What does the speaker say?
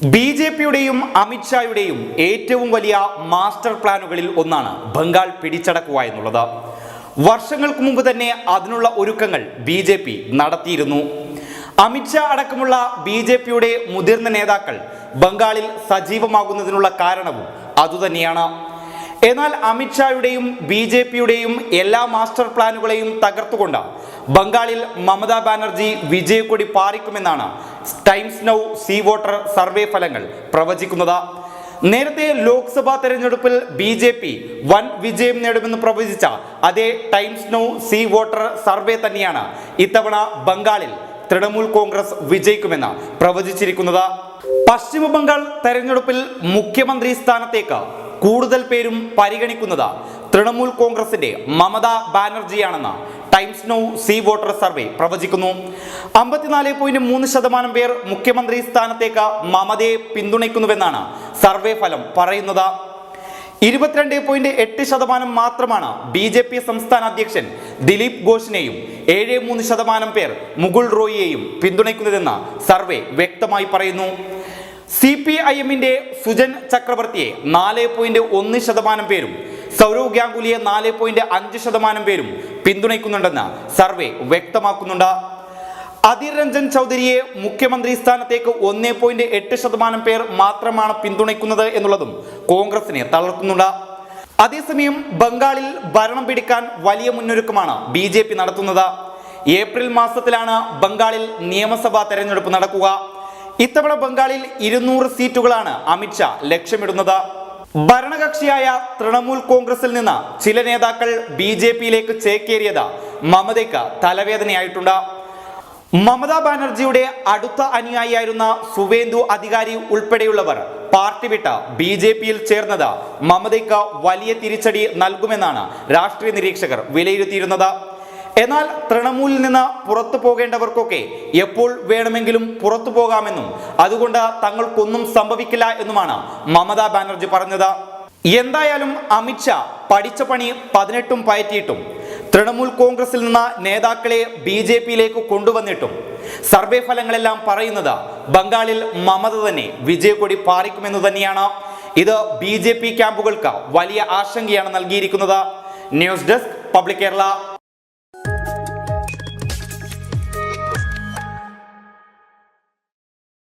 B J പിയുടെയും അമിത്ഷായുടെയും ഏറ്റവും വലിയ മാസ്റ്റർ പ്ലാനുകളിൽ ഒന്നാണ് ബംഗാൾ പിടിച്ചടക്കുക എന്നുള്ളത്. വർഷങ്ങൾക്ക് മുമ്പ് തന്നെ അതിനുള്ള ഒരുക്കങ്ങൾ ബി ജെ പി നടത്തിയിരുന്നു. അമിത്ഷാ അടക്കമുള്ള ബി ജെ പിയുടെ മുതിർന്ന നേതാക്കൾ ബംഗാളിൽ സജീവമാകുന്നതിനുള്ള കാരണവും അതുതന്നെയാണ്. എന്നാൽ അമിത്ഷായുടെയും ബി ജെ പിയുടെയും എല്ലാ മാസ്റ്റർ പ്ലാനുകളെയും തകർത്തുകൊണ്ട് ബംഗാളിൽ മമതാ ബാനർജി വിജയക്കൊടി പാറിക്കുമെന്നാണ് Times Now C voter survey ഫലങ്ങൾ പ്രവചിക്കുന്നത്. നേരത്തെ ലോക്സഭാ തെരഞ്ഞെടുപ്പിൽ ബി ജെ പി വൻ വിജയം നേടുമെന്ന് പ്രവചിച്ച അതേ Times Now C voter survey തന്നെയാണ് ഇത്തവണ ബംഗാളിൽ തൃണമൂൽ കോൺഗ്രസ് വിജയിക്കുമെന്ന് പ്രവചിച്ചിരിക്കുന്നത്. പശ്ചിമ ബംഗാൾ തെരഞ്ഞെടുപ്പിൽ മുഖ്യമന്ത്രി സ്ഥാനത്തേക്ക് കൂടുതൽ പേരും പരിഗണിക്കുന്നത് തൃണമൂൽ കോൺഗ്രസിന്റെ Mamata ബാനർജിയാണെന്ന് Times Now C voter survey പ്രവചിക്കുന്നു. അമ്പത്തിനാല് പോയിന്റ് മൂന്ന് ശതമാനം പേർ മുഖ്യമന്ത്രി സ്ഥാനത്തേക്ക് മമതയെ പിന്തുണയ്ക്കുന്നുവെന്നാണ് സർവേ ഫലം പറയുന്നത്. ഇരുപത്തിരണ്ട് പോയിന്റ് എട്ട് ശതമാനം മാത്രമാണ് ബി ജെ പി സംസ്ഥാന അധ്യക്ഷൻ ദിലീപ് ഘോഷിനെയും ഏഴ് മൂന്ന് ശതമാനം പേർ മുകുൾ റോയിയെയും പിന്തുണയ്ക്കുന്നതെന്ന് സർവേ വ്യക്തമായി പറയുന്നു. സി പി ഐ എമ്മിന്റെ സുജൻ ചക്രവർത്തിയെ നാല് പോയിന്റ് ഒന്ന് ശതമാനം പേരും സൗരവ് ഗാംഗുലിയെ നാല് പോയിന്റ് അഞ്ച് ശതമാനം പേരും പിന്തുണയ്ക്കുന്നുണ്ടെന്ന് സർവേ വ്യക്തമാക്കുന്നുണ്ട്. അധീർ രഞ്ജൻ ചൗധരിയെ മുഖ്യമന്ത്രി സ്ഥാനത്തേക്ക് ഒന്നേ പോയിന്റ് എട്ട് ശതമാനം പേർ മാത്രമാണ് പിന്തുണയ്ക്കുന്നത് എന്നുള്ളതും കോൺഗ്രസിനെ തളർത്തുന്നുണ്ട്. അതേസമയം ബംഗാളിൽ ഭരണം പിടിക്കാൻ വലിയ മുന്നൊരുക്കമാണ് ബി ജെ പി നടത്തുന്നത്. ഏപ്രിൽ മാസത്തിലാണ് ബംഗാളിൽ നിയമസഭാ തെരഞ്ഞെടുപ്പ് നടക്കുക. ഇത്തവണ ബംഗാളിൽ ഇരുന്നൂറ് സീറ്റുകളാണ് അമിത്ഷാ ലക്ഷ്യമിടുന്നത്. ഭരണകക്ഷിയായ തൃണമൂൽ കോൺഗ്രസിൽ നിന്ന് ചില നേതാക്കൾ ബി ജെ പിയിലേക്ക് ചേക്കേറിയത് മമതയ്ക്ക് തലവേദനയായിട്ടുണ്ട്. മമതാ ബാനർജിയുടെ അടുത്ത അനുയായിയായിരുന്ന സുവേന്ദു അധികാരി ഉൾപ്പെടെയുള്ളവർ പാർട്ടി വിട്ട് ബി ജെ പിയിൽ ചേർന്നത് മമതയ്ക്ക് വലിയ തിരിച്ചടി നൽകുമെന്നാണ് രാഷ്ട്രീയ നിരീക്ഷകർ വിലയിരുത്തിയിരുന്നത്. എന്നാൽ തൃണമൂലിൽ നിന്ന് പുറത്തു പോകേണ്ടവർക്കൊക്കെ എപ്പോൾ വേണമെങ്കിലും പുറത്തു പോകാമെന്നും അതുകൊണ്ട് തങ്ങൾക്കൊന്നും സംഭവിക്കില്ല എന്നുമാണ് മമതാ ബാനർജി പറഞ്ഞത്. എന്തായാലും അമിത്ഷാ പഠിച്ച പണി പതിനെട്ടും പയറ്റിയിട്ടും തൃണമൂൽ കോൺഗ്രസിൽ നിന്ന് നേതാക്കളെ ബി ജെ പിയിലേക്ക് കൊണ്ടുവന്നിട്ടും സർവേ ഫലങ്ങളെല്ലാം പറയുന്നത് ബംഗാളിൽ മമത തന്നെ വിജയക്കൊടി പാറിക്കുമെന്ന് തന്നെയാണ്. ഇത് ബി ജെ പി ക്യാമ്പുകൾക്ക് വലിയ ആശങ്കയാണ് നൽകിയിരിക്കുന്നത്. News desk public Kerala.